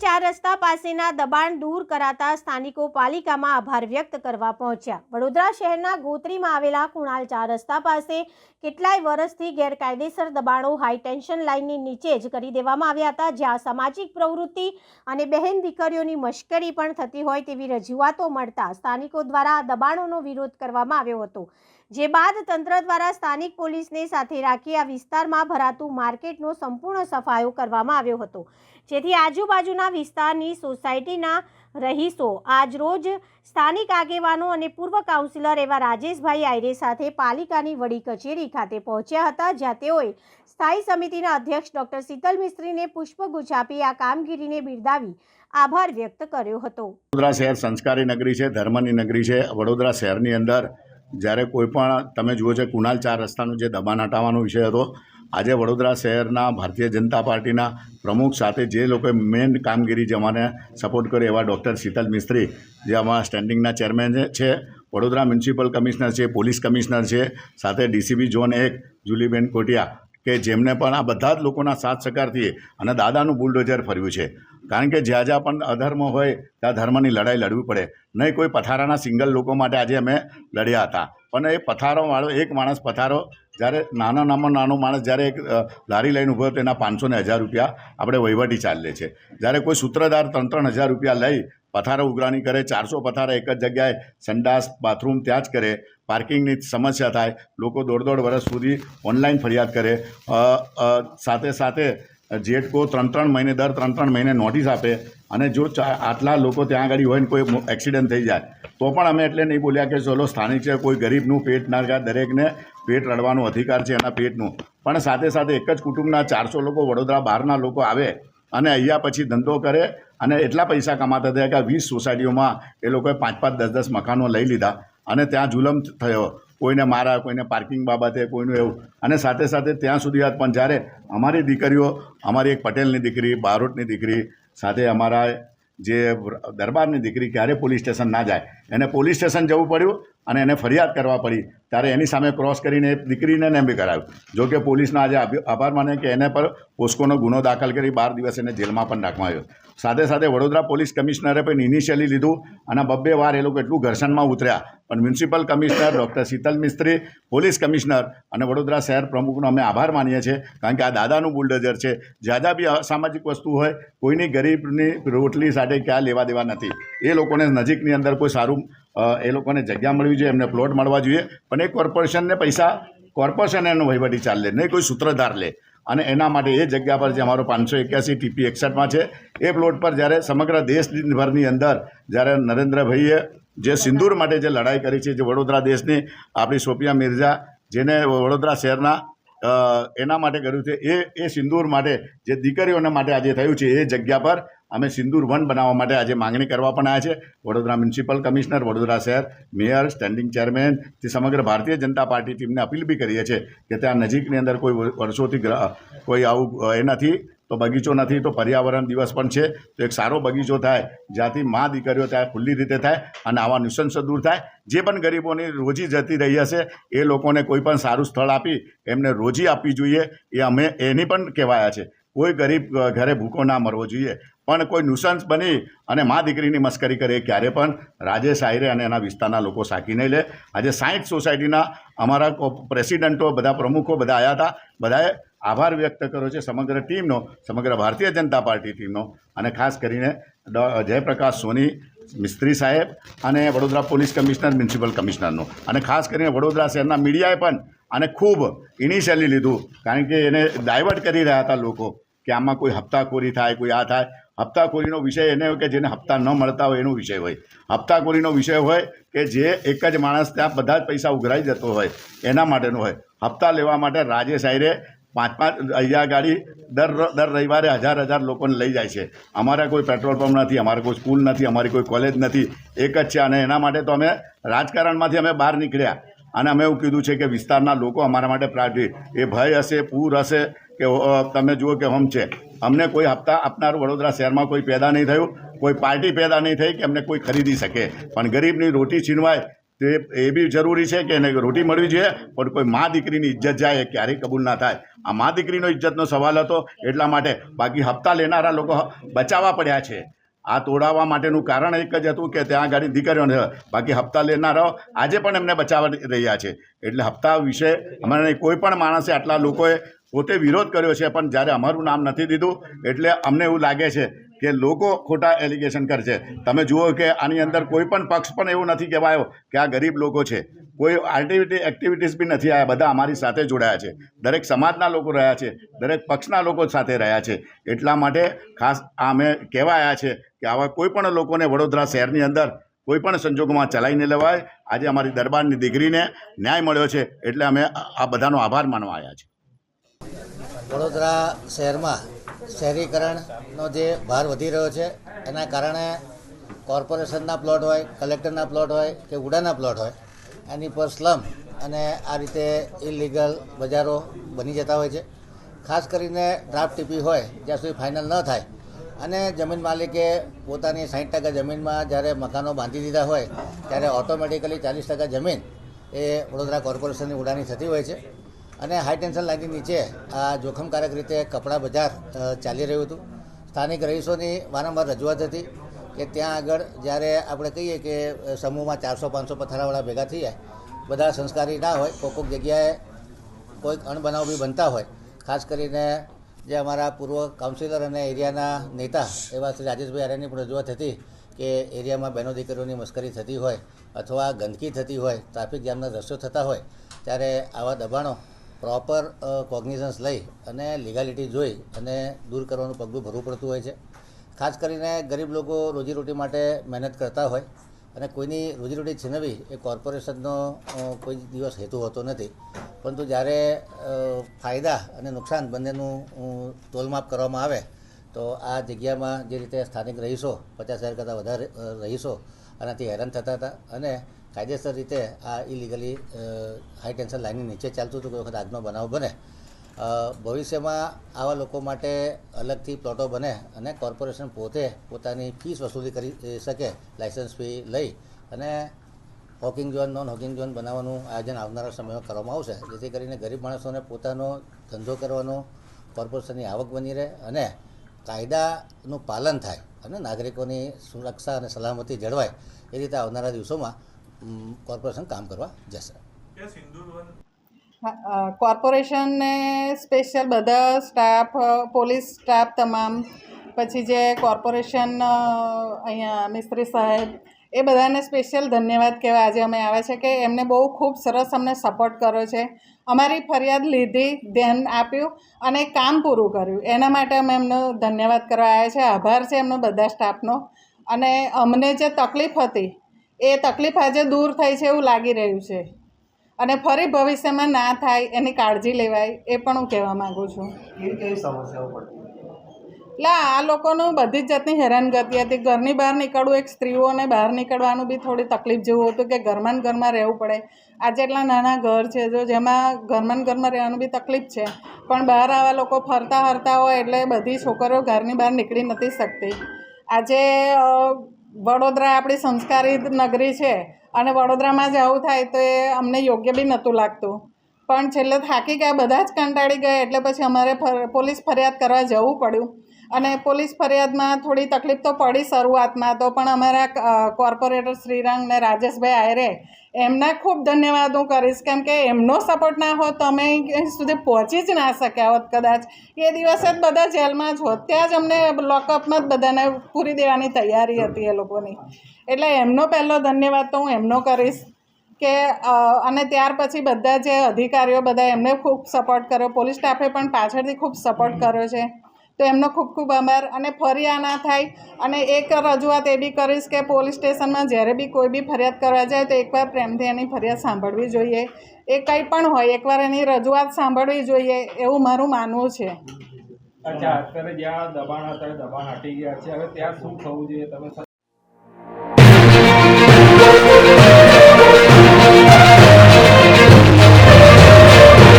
ચાર રસ્તા પાસેના દબાણ દૂર કરાતા સ્થાનિકો પાલિકામાં આભાર વ્યક્ત કરવા પહોંચ્યા. વડોદરા શહેરના ગોત્રીમાં આવેલા કુણાલ ચાર રસ્તા પાસે કેટલાય વર્ષથી ગેરકાયદેસર દબાણો હાઈ ટેન્શન લાઇનની નીચે જ કરી દેવામાં આવ્યા હતા, જ્યાં સામાજિક પ્રવૃત્તિ અને બહેન દીકરીઓની મશ્કરી પણ થતી હોય તેવી રજૂઆતો મળતા સ્થાનિકો દ્વારા દબાણોનો વિરોધ કરવામાં આવ્યો હતો. જે બાદ તંત્ર દ્વારા સ્થાનિક પોલીસને સાથે રાખી આ વિસ્તારમાં ભરાતું માર્કેટનો સંપૂર્ણ સફાયો કરવામાં આવ્યો હતો. જેથી આજુબાજુના વિસ્તારની સોસાયટીના રહીશો આજરોજ સ્થાનિક આગેવાનો અને પૂર્વ કાઉન્સિલર એવા રાજેશભાઈ આયરે સાથે પાલિકાની વડી કચેરી ખાતે પહોંચ્યા હતા, જ્યાં તેઓએ સ્થાયી સમિતિના અધ્યક્ષ ડોક્ટર શીતલ મિસ્ત્રીને પુષ્પગુચ્છ આપી આ કામગીરીને બિરદાવી આભાર વ્યક્ત કર્યો હતો. વડોદરા શહેર સંસ્કારી નગરી છે, ધર્મની નગરી છે. વડોદરા શહેરની અંદર જ્યારે કોઈ પણ, તમે જુઓ છો કુનાલ ચાર રસ્તાનું જે દબાણ હટાવવાનો વિષય હતો, આજે વડોદરા શહેરના ભારતીય જનતા પાર્ટીના પ્રમુખ સાથે જે લોકોએ મેઇન કામગીરી જે અમારે સપોર્ટ કરી એવા ડૉક્ટર શીતલ મિસ્ત્રી, જે અમારા સ્ટેન્ડિંગના ચેરમેન છે, વડોદરા મ્યુનિસિપલ કમિશનર છે, પોલીસ કમિશનર છે, સાથે ડીસીબી ઝોન એક, જુલીબેન કોટિયા કે જેમને પણ આ બધા જ લોકોના સાથ સહકારથી અને દાદાનું બુલડોઝર ફર્યું છે. કારણ કે જ્યાં જ્યાં પણ અધર્મ હોય, ત્યાં ધર્મની લડાઈ લડવી પડે. નહીં, કોઈ પથારાના સિંગલ લોકો માટે આજે અમે લડ્યા હતા. પણ એ પથારોવાળો એક માણસ પથારો, જ્યારે નાનો નાનો નાનો માણસ જ્યારે એક લારી લઈને ઊભો તો એના પાંચસો ને હજાર રૂપિયા આપણે વહીવટી ચાલે છે. જ્યારે કોઈ સૂત્રધાર ત્રણ ત્રણ હજાર રૂપિયા લઈ પથારો ઉઘરાણી કરે, ચારસો પથારા એક જ જગ્યાએ સંડાસ, બાથરૂમ ત્યાં જ કરે પાર્કિંગની સમસ્યા થાય, લોકો દોઢ દોઢ વર્ષ સુધી ઓનલાઈન ફરિયાદ કરે સાથે સાથે જેટકો ત્રણ ત્રણ મહિને દર ત્રણ ત્રણ મહિને નોટિસ આપે અને જો આટલા લોકો ત્યાં આગળ હોય ને કોઈ એક્સિડન્ટ થઈ જાય, તો પણ અમે એટલે નહીં બોલ્યા કે ચલો સ્થાનિક છે, કોઈ ગરીબનું પેટ ના જાય દરેકને પેટ રડવાનો અધિકાર છે એના પેટનું. પણ સાથે સાથે એક જ કુટુંબના ચારસો લોકો વડોદરા બહારના લોકો આવે અને અહીંયા પછી ધંધો કરે અને એટલા પૈસા કમાતા થયા કે વીસ સોસાયટીઓમાં એ લોકોએ પાંચ પાંચ દસ દસ મકાનો લઈ લીધા. અને ત્યાં જુલમ થયો. કોઈને મારા, કોઈને પાર્કિંગ બાબતે, કોઈનું એવું. અને સાથે સાથે ત્યાં સુધી વાત, પણ જ્યારે અમારી દીકરીઓ, અમારી એક પટેલની દીકરી, બારોટની દીકરી, સાથે અમારા જે દરબારની દીકરી ક્યારે પોલીસ સ્ટેશન ના જાય? એને પોલીસ સ્ટેશન જવું પડ્યું. અને એને ફરિયાદ કરવા પડી. ત્યારે એની સામે ક્રોસ કરીને દીકરીને ને બી કરાવ્યું જો કે પોલીસના આજે આભાર માને કે એને પર પોસ્કોનો ગુનો દાખલ કરી બાર દિવસ એને જેલમાં પણ નાખવામાં આવ્યો. સાથે સાથે વડોદરા પોલીસ કમિશનરે પણ ઇનિશિયલી લીધું અને બબ્બે વાર એ લોકો એટલું ઘર્ષણમાં ઉતર્યા. પણ municipal commissioner, doctor Shital Mistry, police commissioner અને વડોદરા શહેર પ્રમુખનો અમે આભાર માનીએ છીએ, કારણ કે આ દાદાનું બુલડોઝર છે. જ્યાં બી અસામાજિક વસ્તુ હોય, કોઈની ગરીબની રોટલી સાથે ક્યાં લેવા દેવા નથી. એ લોકોને નજીકની અંદર કોઈ સારું એ લોકોને જગ્યા મળવી જોઈએ, એમને પ્લોટ મળવા જોઈએ. પણ એ કોર્પોરેશનને પૈસા કોર્પોરેશન એનો વહીવટી ચાલ નહીં કોઈ સૂત્રધાર લે. અને એના માટે એ જગ્યા પર જે અમારો પાંચસો એક્યાસી ટીપી એકસઠમાં છે, એ પ્લોટ પર જ્યારે સમગ્ર દેશભરની અંદર જ્યારે નરેન્દ્રભાઈએ જે સિંદૂર માટે જે લડાઈ કરી છે, જે વડોદરા દેશની, આપણી સોફિયા મિર્ઝા, જેને વડોદરા શહેરના એના માટે કર્યું છે, એ એ સિંદૂર માટે જે દીકરીઓના માટે આજે થયું છે, એ જગ્યા પર અમે સિંદૂર વન બનાવવા માટે આજે માંગણી કરવા પણ આવ્યા છે. વડોદરા મ્યુનિસિપલ કમિશનર, વડોદરા શહેર મેયર સ્ટેન્ડિંગ ચેરમેન તે સમગ્ર ભારતીય જનતા પાર્ટી ટીમને અપીલ બી કરીએ છીએ કે ત્યાં નજીકની અંદર કોઈ વર્ષોથી કોઈ આવું એ નથી, તો બગીચો નથી, તો પર્યાવરણ દિવસ પણ છે, તો એક સારો બગીચો થાય, જ્યાંથી મા દીકરીઓ ત્યાં ખુલ્લી રીતે થાય અને આવા નિશંસો દૂર થાય. જે પણ ગરીબોની રોજી જતી રહી હશે, એ લોકોને કોઈ પણ સારું સ્થળ આપી, એમને રોજી આપવી જોઈએ, એ અમે એની પણ કહેવાયા છે. કોઈ ગરીબ ઘરે ભૂખો ના મરવો જોઈએ. પણ કોઈ નુસંસ બની અને મા દીકરીની મસ્કરી કરે ક્યારે પણ? રાજેશ આહિરે અને એના વિસ્તારના લોકો સાકી નહીં લે. આજે સાયન્સ સોસાયટીના અમારા પ્રેસિડેન્ટો, બધા પ્રમુખો બધા આવ્યા હતા. બધાએ આભાર વ્યક્ત કર્યો છે સમગ્ર ટીમનો, સમગ્ર ભારતીય જનતા પાર્ટી ટીમનો. અને ખાસ કરીને જયપ્રકાશ સોની, મિસ્ત્રી સાહેબ અને વડોદરા પોલીસ કમિશનર, મ્યુનિસિપલ કમિશનરનો. અને ખાસ કરીને વડોદરા શહેરના મીડિયાએ પણ આને ખૂબ ઇનિશિયલી લીધું. કારણ કે એને ડાયવર્ટ કરી રહ્યા હતા લોકો કે આમાં કોઈ હપ્તાખોરી થાય, કોઈ આ થાય. હપ્તાખોરીનો વિષય એને હોય કે જેને હપ્તા ન મળતા હોય એનો વિષય હોય. હપ્તાખોરીનો વિષય હોય કે જે એક જ માણસ ત્યાં બધા જ પૈસા ઉઘરાઈ જતો હોય, એના માટેનો હોય. હપ્તા લેવા માટે રાજેશ આયરે પાંચ પાંચ અહીંયા ગાડી દર દર રવિવારે હજાર હજાર લોકોને લઈ જાય છે. અમારા કોઈ પેટ્રોલ પંપ નથી, અમારે કોઈ સ્કૂલ નથી, અમારી કોઈ કોલેજ નથી, એક જ છે. અને એના માટે તો અમે રાજકારણમાંથી અમે બહાર નીકળ્યા. અને અમે એવું કીધું છે કે વિસ્તારના લોકો અમારા માટે પ્રાર્થી એ ભય હશે, પૂર હશે કે તમે જુઓ કે હમ છે. અમને કોઈ હપ્તા આપનાર વડોદરા શહેરમાં કોઈ પેદા નહીં થયું. કોઈ પાર્ટી પેદા નહીં થઈ કે અમને કોઈ ખરીદી શકે. પણ ગરીબની રોટી છીનવાય તે એ બી જરૂરી છે કે એને રોટી મળવી જોઈએ. પણ કોઈ મા દીકરીની ઇજ્જત જાય એ ક્યારેય કબૂલ ના થાય. આ મા દીકરીનો ઇજ્જતનો સવાલ હતો એટલા માટે બાકી હપ્તા લેનારા લોકો બચાવવા પડ્યા છે. આ તોડાવવા માટેનું કારણ એક જ હતું કે ત્યાં આગળ દીકરીઓને બાકી હપ્તા લેનારાઓ આજે પણ એમને બચાવવા રહ્યા છે. એટલે હપ્તા વિશે અમારે કોઈ પણ માણસે આટલા લોકોએ પોતે વિરોધ કર્યો છે, પણ જ્યારે અમારું નામ નથી દીધું, એટલે અમને એવું લાગે છે કે લોકો ખોટા એલિગેશન કરશે. તમે જુઓ કે આની અંદર કોઈ પણ પક્ષ પણ એવું નથી કહેવાયો કે આ ગરીબ લોકો છે. કોઈ આર્ટિવિટી એક્ટિવિટીઝ બી નથી આવ્યા બધા અમારી સાથે જોડાયા છે. દરેક સમાજના લોકો રહ્યા છે, દરેક પક્ષના લોકો સાથે રહ્યા છે. એટલા માટે ખાસ આ અમે કહેવાયા છે કે આવા કોઈ પણ લોકોને વડોદરા શહેરની અંદર કોઈ પણ સંજોગોમાં ચલાવીને લેવાય. આજે અમારી દરબારની દીકરીને ન્યાય મળ્યો છે, એટલે અમે આ બધાનો આભાર માનવા આવ્યા છે વડોદરા શહેરમાં શહેરીકરણનો જે ભાર વધી રહ્યો છે, એના કારણે કોર્પોરેશનના પ્લોટ હોય, કલેક્ટરના પ્લોટ હોય કે ઉડાના પ્લોટ હોય, એની પર સ્લમ અને આ રીતે ઇલીગલ બજારો બની જતા હોય છે. ખાસ કરીને ડ્રાફ્ટ ટીપી હોય, જ્યાં સુધી ફાઇનલ ન થાય, અને જમીન માલિકે પોતાની સાઠ ટકા જમીનમાં જ્યારે મકાનો બાંધી દીધા હોય, ત્યારે ઓટોમેટિકલી ચાલીસ ટકા જમીન એ વડોદરા કોર્પોરેશનની ઉડાની થતી હોય છે. અને હાઈ ટેન્શન લાઇનની નીચે આ જોખમકારક રીતે કપડાં બજાર ચાલી રહ્યું હતું. સ્થાનિક રહીશોની વારંવાર રજૂઆત હતી કે ત્યાં આગળ જ્યારે આપણે કહીએ કે સમૂહમાં ચારસો, પાંચસો પથારાવાળા ભેગા થઈ જાય બધા સંસ્કારી ના હોય, કોઈક કોઈક જગ્યાએ કોઈક અણબનાવ બી બનતા હોય, ખાસ કરીને જે અમારા પૂર્વ કાઉન્સિલર અને એરિયાના નેતા એવા શ્રી રાજેશભાઈ આર્યની પણ રજૂઆત હતી કે એરિયામાં બહેનો દીકરીઓની મસ્કરી થતી હોય, અથવા ગંદકી થતી હોય, ટ્રાફિક જામના દ્રશ્યો થતા હોય, ત્યારે આવા દબાણો પ્રોપર કોગ્નિઝન્સ લઈ અને લીગાલિટી જોઈ અને દૂર કરવાનું પગલું ભરવું પડતું હોય છે. ખાસ કરીને ગરીબ લોકો રોજીરોટી માટે મહેનત કરતા હોય અને કોઈની રોજીરોટી છીનવી એ કોર્પોરેશનનો કોઈ દિવસ હેતુ હોતો નથી. પરંતુ જ્યારે ફાયદા અને નુકસાન બંનેનું તોલમાપ કરવામાં આવે, તો આ જગ્યામાં જે રીતે સ્થાનિક રહીશો, પચાસ હજાર કરતાં વધારે રહીશો આનાથી હેરાન થતા હતા. અને કાયદેસર રીતે આ ઇલીગલી હાઈ ટેન્શન લાઇનની નીચે ચાલતું હતું કોઈ વખત આગનો બનાવ બને. ભવિષ્યમાં આવા લોકો માટે અલગથી પ્લોટો બને અને કોર્પોરેશન પોતે પોતાની ફીસ વસૂલી કરી શકે લાઇસન્સ ફી લઈ અને hawking zone non hawking zone બનાવવાનું આયોજન આવનારા સમયમાં કરવામાં આવશે. જેથી કરીને ગરીબ માણસોને પોતાનો ધંધો કરવાનો કોર્પોરેશનની આવક બની રહે અને કાયદાનું પાલન થાય અને નાગરિકોની સુરક્ષા અને સલામતી જળવાય એ રીતે આવનારા દિવસોમાં કોર્પોરેશન કામ કરવા જશે. કોર્પોરેશનને સ્પેશિયલ બધા સ્ટાફ પોલીસ સ્ટાફ તમામ પછી જે કોર્પોરેશન અહીંયા મિસ્ત્રી સાહેબ એ બધાને સ્પેશિયલ ધન્યવાદ કહેવા આજે અમે આવ્યા છે કે એમને બહુ ખૂબ સરસ અમને સપોર્ટ કર્યો છે. અમારી ફરિયાદ લીધી, ધ્યાન આપ્યું અને કામ પૂરું કર્યું. એના માટે અમે એમનો ધન્યવાદ કરવા આવ્યા છે. આભાર છે એમનો બધા સ્ટાફનો અને અમને જે તકલીફ હતી, એ તકલીફ આજે દૂર થઈ છે એવું લાગી રહ્યું છે. અને ફરી ભવિષ્યમાં ના થાય એની કાળજી લેવાય, એ પણ હું કહેવા માગું છું. એટલે આ લોકોનું બધી જ જાતની હેરાનગતિ હતી. ઘરની બહાર નીકળવું, એક સ્ત્રીઓને બહાર નીકળવાનું બી થોડી તકલીફ જેવું હતું કે ઘરમાં ઘરમાં રહેવું પડે. આજે એટલા નાના ઘર છે જો, જેમાં ઘરમાં ઘરમાં રહેવાનું બી તકલીફ છે. પણ બહાર આવા લોકો ફરતા હરતા હોય એટલે બધી છોકરીઓ ઘરની બહાર નીકળી નથી શકતી. આજે વડોદરા આપણી સંસ્કારી નગરી છે અને વડોદરામાં જ આવું થાય તો એ અમને યોગ્ય બી નહોતું લાગતું. પણ છેલ્લે થાકી ગયા, બધા જ કંટાળી ગયા એટલે પછી અમારે પોલીસ ફરિયાદ કરવા જવું પડ્યું. અને પોલીસ ફરિયાદમાં થોડી તકલીફ તો પડી શરૂઆતમાં તો પણ અમારા કોર્પોરેટર શ્રીરંગ ને રાજેશભાઈ આયરે એમના ખૂબ ધન્યવાદ હું કરીશ. કેમ કે એમનો સપોર્ટ ના હોત તો અમે સુધી પહોંચી જ ના શક્યા હોત કદાચ. એ દિવસે જ બધા જેલમાં જ હોત. ત્યાં જ અમને લોકઅપમાં જ બધાને પૂરી દેવાની તૈયારી હતી એ લોકોની. એટલે એમનો પહેલો ધન્યવાદ તો હું એમનો કરીશ કે અને ત્યાર પછી બધા જે અધિકારીઓ બધા એમને ખૂબ સપોર્ટ કર્યો. પોલીસ સ્ટાફે પણ પાછળથી ખૂબ સપોર્ટ કર્યો છે. તો એમનો ખૂબ ખૂબ આભાર અને ફરી આ ના થાય અને એક રજૂઆત એ બી કરીશ કે પોલીસ સ્ટેશનમાં જ્યારે બી કોઈ બી ફરિયાદ કરવા જાય તો એકવાર પ્રેમથી એની ફરિયાદ સાંભળવી જોઈએ. એ કંઈ પણ હોય, એકવાર એની રજૂઆત સાંભળવી જોઈએ એવું મારું માનવું છે. અચ્છા, અત્યારે જ્યાં દબાણ હતા દબાણ હટી ગયા છે. હવે ત્યાં શું થવું જોઈએ? તમે